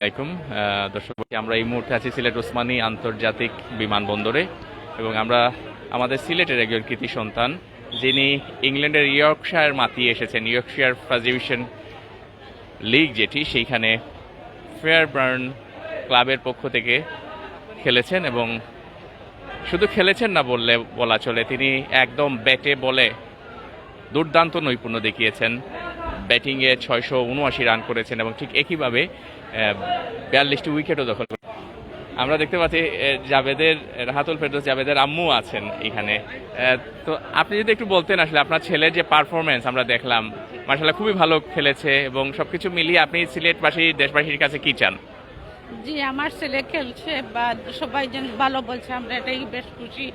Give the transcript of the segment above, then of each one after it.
আহ, দর্শক আমরা এই মুহূর্তে আছি সিলেট ওসমানী আন্তর্জাতিক বিমানবন্দরে এবং আমরা আমাদের সিলেটের একজন কৃতি সন্তান যিনি ইংল্যান্ডের ইয়র্কশায়ার মাতিয়ে এসেছেন ইয়র্কশায়ার ফার্স্ট ডিভিশন লিগ যেটি সেইখানে ফেয়ারবার্ন ক্লাবের পক্ষ থেকে খেলেছেন এবং শুধু খেলেছেন না বললে বলা চলে তিনি একদম ব্যাটে বলে দুর্দান্ত নৈপুণ্য দেখিয়েছেন। ব্যাটিংয়ে ছয়শো উনআশি রান করেছেন এবং ঠিক একইভাবে বিয়াল্লিশটি উইকেটও দখল আমরা দেখতে পাচ্ছি আহ, জাভেদের রাহাতুল ফেরদৌস জাভেদের আম্মু আছেন এখানে। তো আপনি যদি একটু বলতেন আসলে আপনার ছেলের যে পারফরমেন্স আমরা দেখলাম মার্শাল্লাহ খুবই ভালো খেলেছে এবং সবকিছু মিলিয়ে আপনি সিলেটবাসী দেশবাসীর কাছে কি চান? জি আমার ছেলে খেলছে বা সবাই যেন ভালো বলছে আমরা এটাই বেশ খুশি।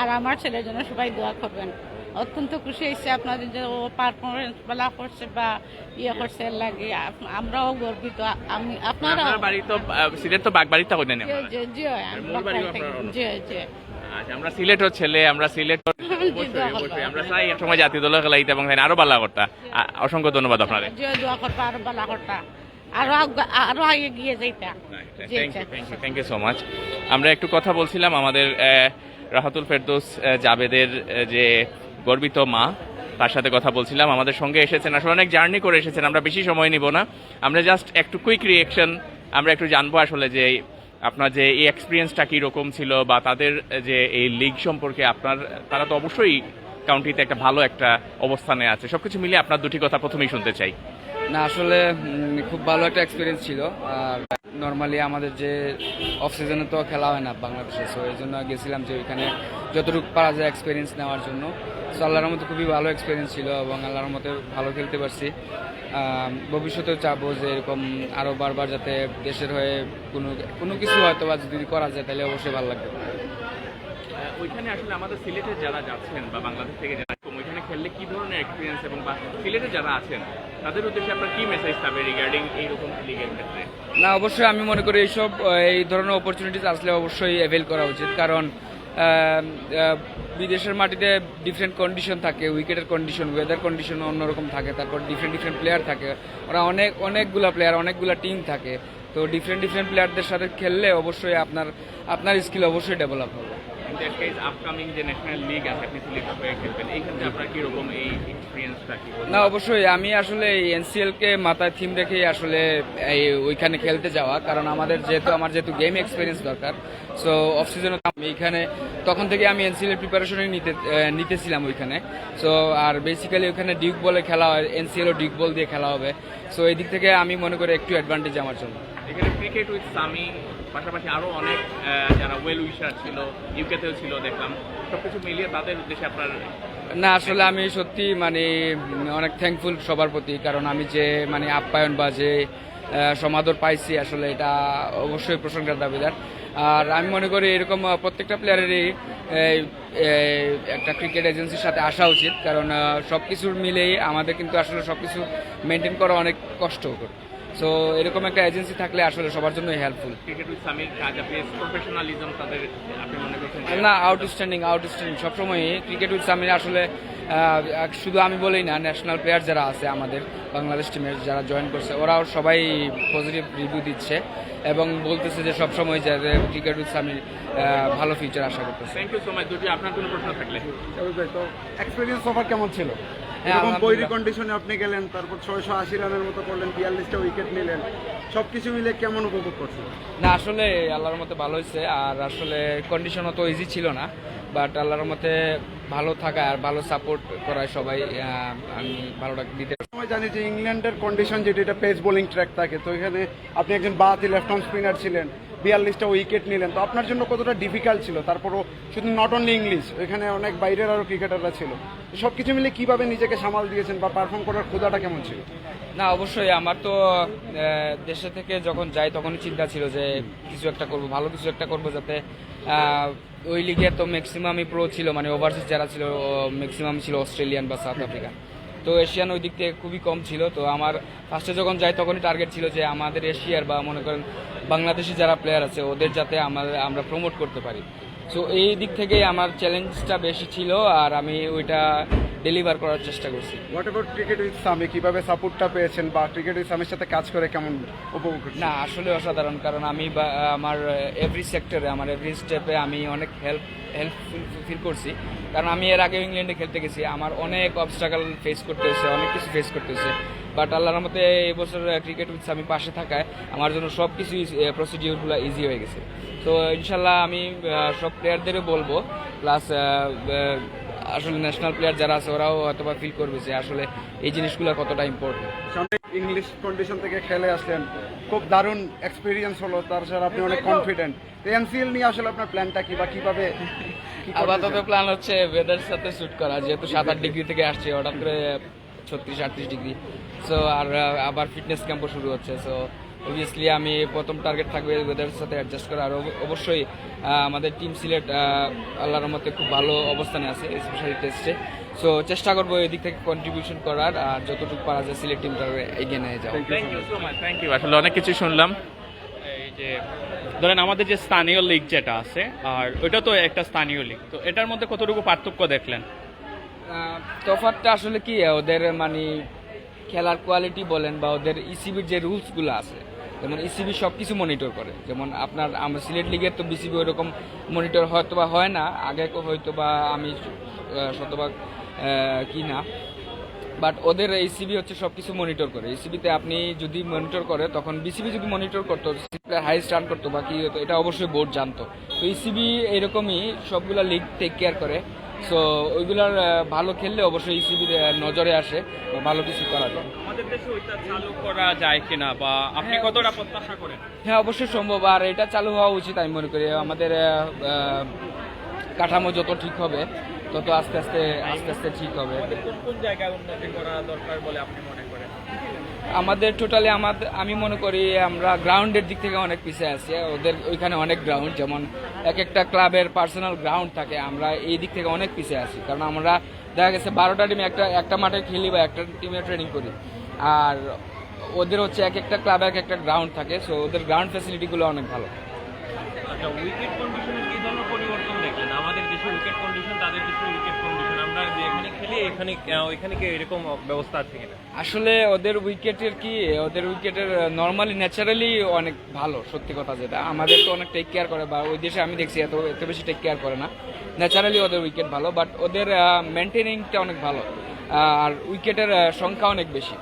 আর আমার ছেলের জন্য সবাই দোয়া করবেন। অত্যন্ত খুশি হয়েছে আপনাদের যে ও পারফরমেন্স ভালো করছে বা ইয়ে করছে লাগে। আমরাও গর্বিত। আমি আপনার বাড়ি তো সিলেট তো বাগবাড়িতে হতেন জি জি জি থেকে- জি জি। আচ্ছা আমরা সিলেটর ছেলে আমরা সিলেট অবশ্যই দোয়া করব। অবশ্যই। আমরা চাই এক সময় জাতীয় দলের খেলাইতে এবং আরও ভালো করতা। অসংখ্য ধন্যবাদ আপনার জি দোয়া আরও করতা। আরও গিয়ে যাইতা। থ্যাংক ইউ সো মাচ আমরা একটু কথা বলছিলাম আমাদের রাহাতুল ফেরদৌস জাবেদের যে গর্বিত মা, তার সাথে কথা বলছিলাম, আমাদের সঙ্গে এসেছেন, আসলে অনেক জার্নি করে এসেছেন, আমরা বেশি সময় নিব না। আমরা জাস্ট একটু কুইক রিয়েকশন আমরা একটু জানব আসলে যে আপনার যে এই এক্সপিরিয়েন্সটা কীরকম ছিল বা তাদের যে এই লিগ সম্পর্কে আপনার, তারা তো অবশ্যই কাউন্টিতে একটা ভালো একটা অবস্থানে আছে। সবকিছু মিলিয়ে আপনার দুটি কথা প্রথমেই শুনতে চাই। না, আসলে খুব ভালো একটা এক্সপিরিয়েন্স ছিল। আর নর্মালি আমাদের যে অফ সিজনে তো খেলা হয় না বাংলাদেশে সো এই জন্য গেছিলাম যে ওইখানে যতটুকু পারা যায় এক্সপিরিয়েন্স নেওয়ার জন্য। সো আল্লাহর মতো খুবই ভালো এক্সপিরিয়েন্স ছিল এবং আল্লাহর মতো ভালো খেলতে পারছি। ভবিষ্যতেও চাবো যে এরকম আরও বারবার যাতে দেশের হয়ে কোনো কোনো কিছু হয়তো বা যদি করা যায়, তাহলে অবশ্যই ভালো লাগবে। ওইখানে আসলে আমাদের সিলেটে যারা যাচ্ছেন বা বাংলাদেশ থেকে যারা ওইখানে খেললে কি ধরনের এক্সপিরিয়েন্স এবং বা সিলেটে যারা আছেন তাদের উদ্দেশ্যে আপনার কি মেসেজ থাকবে রিগার্ডিং এইরকম লিগের ক্ষেত্রে? না, অবশ্যই আমি মনে করি এইসব এই ধরনের অপরচুনিটিস আসলে অবশ্যই অ্যাভেল করা উচিত। কারণ বিদেশের মাটিতে ডিফারেন্ট কন্ডিশন থাকে উইকেটের কন্ডিশন ওয়েদার কন্ডিশন অন্যরকম থাকে, তারপর ডিফারেন্ট ডিফারেন্ট প্লেয়ার থাকে। ওরা অনেক, অনেকগুলো প্লেয়ার অনেকগুলো টিম থাকে। তো ডিফারেন্ট ডিফারেন্ট প্লেয়ারদের সাথে খেললে অবশ্যই আপনার আপনার স্কিল অবশ্যই ডেভেলপ হবে। ইন আপকামিং যে ন্যাশনাল লিগ আছে আপনি সিলেট হয়ে খেলবেন এই ক্ষেত্রে আপনার কীরকম এই এক্সপিরিয়েন্সটা কি না অবশ্যই। আমি আসলে এনসিএল কে মাথায় থিম রেখেই আসলে এই ওইখানে খেলতে যাওয়া কারণ আমাদের যেহেতু আমার যেহেতু গেম এক্সপিরিয়েন্স দরকার। সো অফ সিজনে আমি এইখানে তখন থেকে আমি এনসিএল এর প্রিপারেশনই নিতে নিতেছিলাম ওইখানে। সো আর বেসিক্যালি ওইখানে ডিউক বলে খেলা হয় এনসিএল ও ডিউক বল দিয়ে খেলা হবে। সো এই দিক থেকে আমি মনে করি একটু অ্যাডভান্টেজ আমার জন্য। এখানে ক্রিকেট উইথ সামি পাশাপাশি আরও অনেক যারা ওয়েল উইশার ছিল ইউকেতেও ছিল, দেখলাম। সবকিছু মিলিয়ে তাদের উদ্দেশ্যে আপনার না, আসলে আমি সত্যি মানে অনেক থ্যাঙ্কফুল সবার প্রতি, কারণ আমি যে মানে আপ্যায়ন বা যে সমাদর পাইছি, আসলে এটা অবশ্যই প্রশংসার দাবিদার। আর আমি মনে করি এরকম প্রত্যেকটা প্লেয়ারেরই একটা ক্রিকেট এজেন্সির সাথে আসা উচিত, কারণ সব কিছুর মিলেই আমাদের কিন্তু আসলে সব কিছু মেনটেন করা অনেক কষ্টকর। সো এরকম একটা এজেন্সি থাকলে আসলে সবার জন্যই হেল্পফুল মনে না আউটস্ট্যান্ডিং আউটস্ট্যান্ডিং সবসময় ক্রিকেট উইথ সামির আসলে শুধু আমি বলেই না ন্যাশনাল প্লেয়ার যারা আছে আমাদের বাংলাদেশ টিমের যারা জয়েন করছে ওরাও সবাই পজিটিভ রিভিউ দিচ্ছে এবং বলতেছে যে সবসময় যে ক্রিকেট উইথ সামির ভালো ফিউচার আশা করতেছে। থ্যাংক ইউ সো মাচ দুটি আপনার কোনো প্রশ্ন থাকলে? তো এক্সপিরিয়েন্স সবার কেমন ছিল? এরকম বৈরি। কন্ডিশনে আপনি গেলেন তারপর ছয়শো আশি রানের মতো করলেন বিয়াল্লিশটা উইকেট নিলেন। সবকিছু মিলে কেমন উপভোগ করছেন? না আসলে আল্লাহর মতে ভালো হয়েছে আর আসলে কন্ডিশন অত ইজি ছিল না বাট আল্লাহর মতে ভালো থাকা আর ভালো সাপোর্ট করায় সবাই আমি ভালোটা দিতে সময় জানি যে ইংল্যান্ডের কন্ডিশন যেটা এটা পেস বোলিং ট্র্যাক থাকে তো এখানে আপনি একজন বাহাতি লেফট আর্ম স্পিনার ছিলেন বিয়াল্লিশটা উইকেট নিলেন। তো আপনার জন্য কতটা ডিফিকাল্ট ছিল? তারপরও শুধু নট অনলি ইংলিশ এখানে অনেক বাইরের আরও ক্রিকেটাররা ছিল। সব কিছু মিলে কীভাবে নিজেকে সামাল দিয়েছেন বা পারফর্ম করার ক্ষুদাটা কেমন ছিল? না, অবশ্যই আমার তো দেশে থেকে যখন যাই তখনই চিন্তা ছিল যে কিছু একটা করব, ভালো কিছু একটা করব যাতে ওই লিগে তো ম্যাক্সিমামই প্রো ছিল মানে ওভারসিজ যারা ছিল ম্যাক্সিমাম ছিল অস্ট্রেলিয়ান বা সাউথ আফ্রিকান তো এশিয়ান ওই দিক থেকে খুবই কম ছিল। তো আমার ফার্স্টে যখন যাই তখনই টার্গেট ছিল যে আমাদের এশিয়ার বা মনে করেন বাংলাদেশি যারা প্লেয়ার আছে, ওদের যাতে আমাদের, আমরা প্রমোট করতে পারি। সো এই দিক থেকেই আমার চ্যালেঞ্জটা বেশি ছিল আর আমি ওইটা ডেলিভার করার চেষ্টা করছি। What about cricket with Sammy কীভাবে সাপোর্টটা পেয়েছেন বা ক্রিকেট উইথ সামির সাথে কাজ করে কেমন উপভোগ? না আসলে অসাধারণ কারণ আমি বা- আমার এভরি সেক্টরে আমার এভরি স্টেপে আমি অনেক হেল্প হেল্পফুল ফিল করছি। কারণ আমি এর আগে ইংল্যান্ডে খেলতে গেছি। আমার অনেক অবস্ট্রাগল ফেস করতে হয়েছে অনেক কিছু ফেস করতে হয়েছে বাট আল্লাহর মতে এবছর ক্রিকেট উইথ আমি পাশে থাকায় আমার জন্য সব কিছু প্রসিডিউরগুলো ইজি হয়ে গেছে। তো ইনশাল্লাহ আমি সব প্লেয়ারদেরও বলব প্লাস আসলে ন্যাশনাল প্লেয়ার যারা আছে ওরাও হয়তো বা ফিল করবে যে আসলে এই জিনিসগুলো কতটা ইম্পর্টেন্ট ইংলিশ কন্ডিশন থেকে খেলে আসলেন। খুব দারুণ এক্সপিরিয়েন্স হলো তার সাথে আপনি অনেক কনফিডেন্ট এনসিএল নিয়ে আসলে আপনার প্ল্যানটা কি বা কীভাবে আপাতত প্ল্যান হচ্ছে ওয়েদার সাথে শুট করা যেহেতু সাত আট ডিগ্রি থেকে আসছে হঠাৎ করে ছত্রিশ, আটত্রিশ ডিগ্রি। সো আর আবার ফিটনেস ক্যাম্পও শুরু হচ্ছে। সো অবভিয়াসলি আমি প্রথম টার্গেট থাকবে ওয়েদারের সাথে অ্যাডজাস্ট করা। আর অবশ্যই আমাদের টিম সিলেট আল্লাহর মধ্যে খুব ভালো অবস্থানে আছে স্পেশালি টেস্টে সো চেষ্টা করব এদিক থেকে কন্ট্রিবিউশন করার। আর যতটুকু পারা যায় সিলেট টিমটা এগিয়ে নিয়ে যাওয়া। Thank you so much thank you আসলে অনেক কিছু শুনলাম। এই যে, ধরেন আমাদের যে স্থানীয় লিগ যেটা আছে, আর ওইটা তো একটা স্থানীয় লিগ তো এটার মধ্যে কতটুকু পার্থক্য দেখলেন? আহ, তফাৎটা আসলে কি? ওদের মানে খেলার কোয়ালিটি বলেন বা ওদের ইসিবির যে রুলসগুলো আছে যেমন ইসিবি সব কিছু মনিটর করে। যেমন আপনার আমরা সিলেট লিগের তো বিসিবি ওরকম মনিটর হয়তো বা হয় না আগে হয়তো বা আমি শতভাগ কি না? বাট ওদের ইসিবি হচ্ছে সব কিছু মনিটর করে ইসিবিতে আপনি যদি মনিটর করে তখন বিসিবি যদি মনিটর করতো হাইস্ট রান করতো বা কি হতো এটা অবশ্যই বোর্ড জানতো। তো ইসিবি এরকমই সবগুলা লিগ টেক কেয়ার করে। সো ওইগুলার ভালো খেললে অবশ্যই ইসিবির নজরে আসে ভালো কিছু করা যায়। আমাদের দেশে ওইটা চালু করা যায় কিনা বা আপনি কতটা প্রত্যাশা করেন? হ্যাঁ অবশ্যই সম্ভব। আর এটা চালু হওয়া উচিত আমি মনে করি। আমাদের কাঠামো যত ঠিক হবে তত আস্তে আস্তে আস্তে আস্তে ঠিক হবে। কোন কোন জায়গায় উন্নতি করা দরকার বলে আপনি মনে করেন? আমাদের টোটালি আমাদের আমি মনে করি আমরা গ্রাউন্ডের দিক থেকে অনেক পিছিয়ে আছি। ওদের ওইখানে অনেক গ্রাউন্ড যেমন এক একটা ক্লাবের পার্সোনাল গ্রাউন্ড থাকে, আমরা এই দিক থেকে অনেক পিছিয়ে আছি। কারণ আমরা দেখা গেছে বারোটা টিমে একটা একটা মাঠে খেলি বা একটা টিমে ট্রেনিং করি। আর ওদের হচ্ছে এক একটা ক্লাবে এক একটা গ্রাউন্ড থাকে সো ওদের গ্রাউন্ড ফ্যাসিলিটিগুলো অনেক ভালো। আচ্ছা উইকেট কন্ডিশনের কি ধরনের পরিবর্তন দেখলেন? আমাদের দেশে উইকেট কন্ডিশন তাদের দেশে উইকেট কন্ডিশন আমরা যেখানে খেলি, এখানে ওইখানে কি এরকম ব্যবস্থা আছে কিনা? আসলে ওদের উইকেটের কি, ওদের উইকেটের নর্মালি ন্যাচারালি অনেক ভালো, সত্যি কথা যেটা। আমাদের তো অনেক টেক কেয়ার করে, বা ওই দেশে আমি দেখছি এত এত বেশি টেক কেয়ার করে না। ন্যাচারালি ওদের উইকেট ভালো বাট ওদের মেনটেনিংটা অনেক ভালো। আর উইকেটের সংখ্যা অনেক বেশি।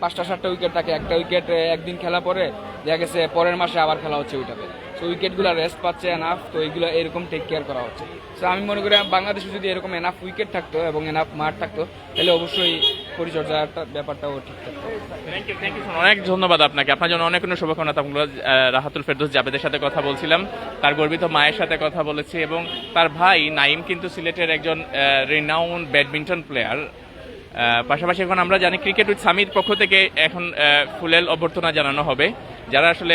পাঁচটা, সাতটা উইকেট থাকে। একটা উইকেট একদিন খেলা পরে, দেখা গেছে পরের মাসে আবার খেলা হচ্ছে ওইটাতে। সো উইকেটগুলো রেস্ট পাচ্ছে এনাফ তো এইগুলো এরকম টেক কেয়ার করা হচ্ছে। সো আমি মনে করি বাংলাদেশে যদি এরকম এনাফ উইকেট থাকতো এবং এনাফ মাঠ থাকতো, তাহলে অবশ্যই পরিচর্যার ব্যাপারটাও ঠিক থাকতো। অনেক ধন্যবাদ আপনাকে। আপনার জন্য অনেক অনেক শুভকামনা। আমরা রাহাতুল ফেরদোস জাবেদের সাথে কথা বলছিলাম। তার গর্বিত মায়ের সাথে কথা বলেছি এবং তার ভাই নাইম কিন্তু সিলেটের একজন রিনাউন্ড ব্যাডমিন্টন প্লেয়ার পাশাপাশি এখন আমরা জানি ক্রিকেট উইথ সামির পক্ষ থেকে এখন ফুলেল অভ্যর্থনা জানানো হবে। যারা আসলে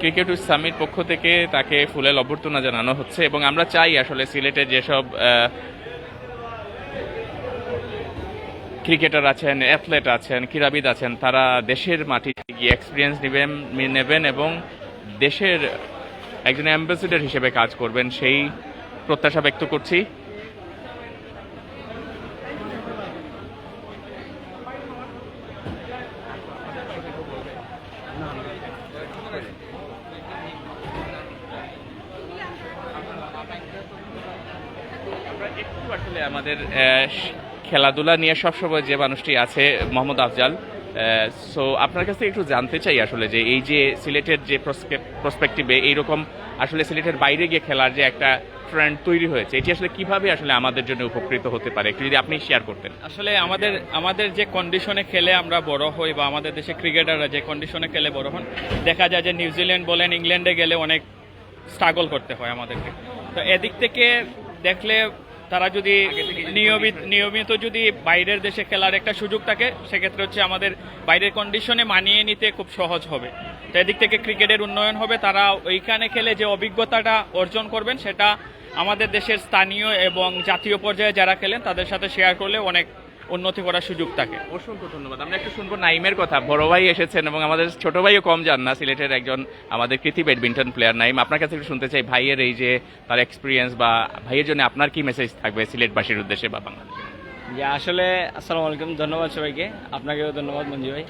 ক্রিকেট উইথ সামির পক্ষ থেকে তাকে ফুলেল অভ্যর্থনা জানানো হচ্ছে এবং আমরা চাই আসলে সিলেটে যেসব ক্রিকেটার আছেন, অ্যাথলেট আছেন, ক্রীড়াবিদ আছেন, তারা দেশের মাটি গিয়ে এক্সপিরিয়েন্স নেবেন নেবেন এবং দেশের একজন অ্যাম্বাসিডার হিসেবে কাজ করবেন, সেই প্রত্যাশা ব্যক্ত করছি। আমরা একটু আসলে আমাদের খেলাধুলা নিয়ে সবসময় যে মানুষটি আছে, মোহাম্মদ আফজাল সো আপনার কাছ থেকে একটু জানতে চাই আসলে যে এই যে সিলেটের যে প্রসপেক্টিভে এইরকম আসলে সিলেটের বাইরে গিয়ে খেলার যে একটা ট্রেন্ড তৈরি হয়েছে, এটি আসলে কীভাবে আসলে আমাদের জন্য উপকৃত হতে পারে? একটু যদি আপনি শেয়ার করতেন। আসলে আমাদের আমাদের যে কন্ডিশনে খেলে আমরা বড় হই বা আমাদের দেশে ক্রিকেটাররা যে কন্ডিশনে খেলে বড় হন, দেখা যায় যে নিউজিল্যান্ড বলেন ইংল্যান্ডে গেলে অনেক স্ট্রাগল করতে হয় আমাদেরকে। তো এদিক থেকে দেখলে তারা যদি নিয়মিত নিয়মিত যদি বাইরের দেশে খেলার একটা সুযোগ থাকে সেক্ষেত্রে হচ্ছে আমাদের বাইরের কন্ডিশনে মানিয়ে নিতে খুব সহজ হবে। তো এদিক থেকে ক্রিকেটের উন্নয়ন হবে তারা ওইখানে খেলে যে অভিজ্ঞতাটা অর্জন করবেন সেটা আমাদের দেশের স্থানীয় এবং জাতীয় পর্যায়ে যারা খেলেন তাদের সাথে শেয়ার করলে অনেক উন্নতি করার সুযোগ থাকে অসংখ্য ধন্যবাদ। আমরা একটু শুনব নাইমের কথা। বড় ভাই এসেছেন এবং আমাদের ছোট ভাইও কম যান না সিলেটের একজন আমাদের কৃতি ব্যাডমিন্টন প্লেয়ার নাইম। আপনার কাছে একটু শুনতে চাই ভাইয়ের এই যে তার এক্সপিরিয়েন্স বা ভাইয়ের জন্য আপনার কি মেসেজ থাকবে সিলেটবাসীর উদ্দেশ্যে বা বাংলাদেশের? যে আসলে আসসালামু আলাইকুম ধন্যবাদ সবাইকে। আপনাকেও ধন্যবাদ মঞ্জু ভাই।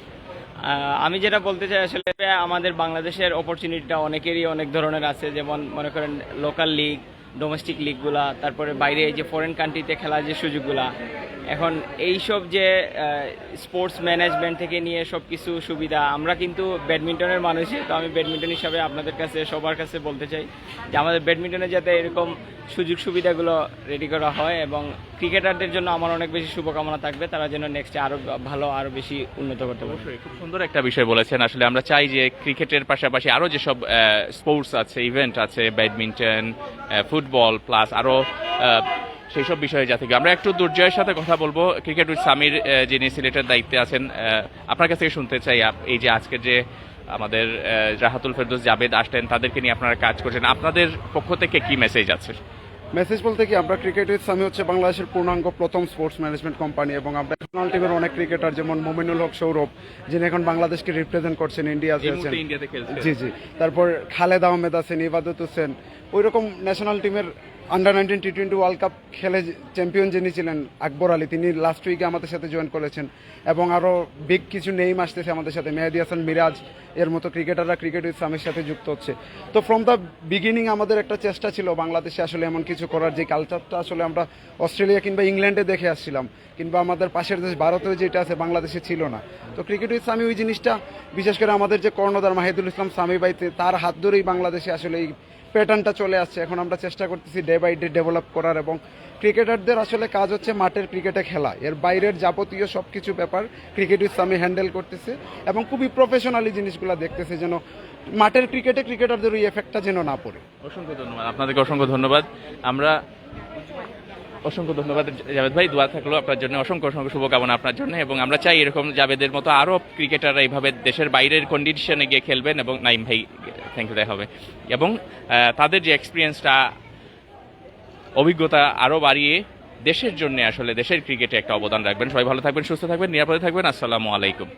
আমি যেটা বলতে চাই আসলে আমাদের বাংলাদেশের অপরচুনিটিটা অনেকেরই অনেক ধরনের আছে। যেমন মনে করেন লোকাল লিগ ডোমেস্টিক লিগগুলা তারপরে বাইরে যে ফরেন কান্ট্রিতে খেলার যে সুযোগগুলা, এখন এইসব যে স্পোর্টস ম্যানেজমেন্ট থেকে নিয়ে সব কিছু সুবিধা, আমরা কিন্তু ব্যাডমিন্টনের মানুষই তো আমি ব্যাডমিন্টন হিসাবে আপনাদের কাছে, সবার কাছে বলতে চাই যে আমাদের ব্যাডমিন্টনে যাতে এরকম সুযোগ সুবিধাগুলো রেডি করা হয় এবং ক্রিকেটারদের জন্য আমার অনেক বেশি শুভকামনা থাকবে, তারা যেন নেক্সটে আরও ভালো আরও বেশি উন্নত করতে পারে। খুব সুন্দর একটা বিষয় বলেছেন। আসলে আমরা চাই যে ক্রিকেটের পাশাপাশি আরও যেসব স্পোর্টস আছে ইভেন্ট আছে ব্যাডমিন্টন ফুটবল প্লাস আরও আহ, সেই সব বিষয়ে যাতে আমরা একটু দুর্জয়ের সাথে কথা বলব। ক্রিকেট উইথ সামির যিনি সিলেটের দায়িত্বে আছেন আপনার কাছ থেকে শুনতে চাই এই যে আজকের যে আমাদের রাহাতুল ফেরদৌস জাবেদ আসলেন তাদেরকে নিয়ে আপনারা কাজ করছেন। আপনাদের পক্ষ থেকে কি মেসেজ আছে? মেসেজ বলতে কি আমরা ক্রিকেট উইথ সামি হচ্ছে বাংলাদেশের পূর্ণাঙ্গ প্রথম স্পোর্টস ম্যানেজমেন্ট কোম্পানি এবং আমরা ন্যাশনাল টিমের অনেক ক্রিকেটার যেমন মোমিনুল হক সৌরভ যিনি এখন বাংলাদেশকে রিপ্রেজেন্ট করছেন ইন্ডিয়া আছেন। খেলছেন। জি জি। তারপর খালেদ আহমেদ আছেন ইবাদত হোসেন। ওই রকম ন্যাশনাল টিমের under nineteen T twenty world cup খেলে চ্যাম্পিয়ন যিনি ছিলেন, আকবর আলী, তিনি লাস্ট উইকে আমাদের সাথে জয়েন করেছেন। এবং আরও বিগ কিছু নেইম আসতেছে আমাদের সাথে, মেহেদি হাসান, মিরাজ, এর মতো ক্রিকেটাররা ক্রিকেট উইথ সামির সাথে যুক্ত হচ্ছে। তো ফ্রম দ্য বিগিনিং আমাদের একটা চেষ্টা ছিল বাংলাদেশে আসলে এমন কিছু করার, যে কালচারটা আসলে আমরা অস্ট্রেলিয়া কিংবা ইংল্যান্ডে দেখে আসছিলাম, কিংবা আমাদের পাশের দেশ ভারতেও যেটা আছে বাংলাদেশে ছিল না। তো ক্রিকেট সামি ওই জিনিসটা, বিশেষ করে আমাদের যে কর্ণধার মাহিদুল ইসলাম সামি বাইতে তার হাত ধরেই বাংলাদেশে আসলে এই প্যাটার্নটা চলে আসছে। এখন আমরা চেষ্টা করতেছি ডে বাই ডে ডেভেলপ করার এবং ক্রিকেটারদের আসলে কাজ হচ্ছে মাঠের ক্রিকেটে খেলা। এর বাইরের যাবতীয় সব কিছু ব্যাপার ক্রিকেট সামি হ্যান্ডেল করতেছে এবং খুবই প্রফেশনালি জিনিসগুলো দেখতেছে যেন মাঠের ক্রিকেটে ক্রিকেটারদের ওই এফেক্টটা যেন না পড়ে। অসংখ্য ধন্যবাদ। আপনাদেরকে অসংখ্য ধন্যবাদ। আমরা অসংখ্য ধন্যবাদ। জাভেদ ভাই, দোয়া থাকল আপনার জন্য। অসংখ্য অসংখ্য শুভকামনা আপনার জন্য এবং আমরা চাই এরকম জাভেদের মতো আরও ক্রিকেটাররা এইভাবে দেশের বাইরের কন্ডিশনে গিয়ে খেলবেন এবং নাইম ভাই থ্যাংক ইউ দেখা হবে। এবং তাদের যে এক্সপিরিয়েন্সটা অভিজ্ঞতা আরও বাড়িয়ে দেশের জন্য আসলে দেশের ক্রিকেটে একটা অবদান রাখবেন। সবাই ভালো থাকবেন, সুস্থ থাকবেন, নিরাপদে থাকবেন। আসসালামু আলাইকুম।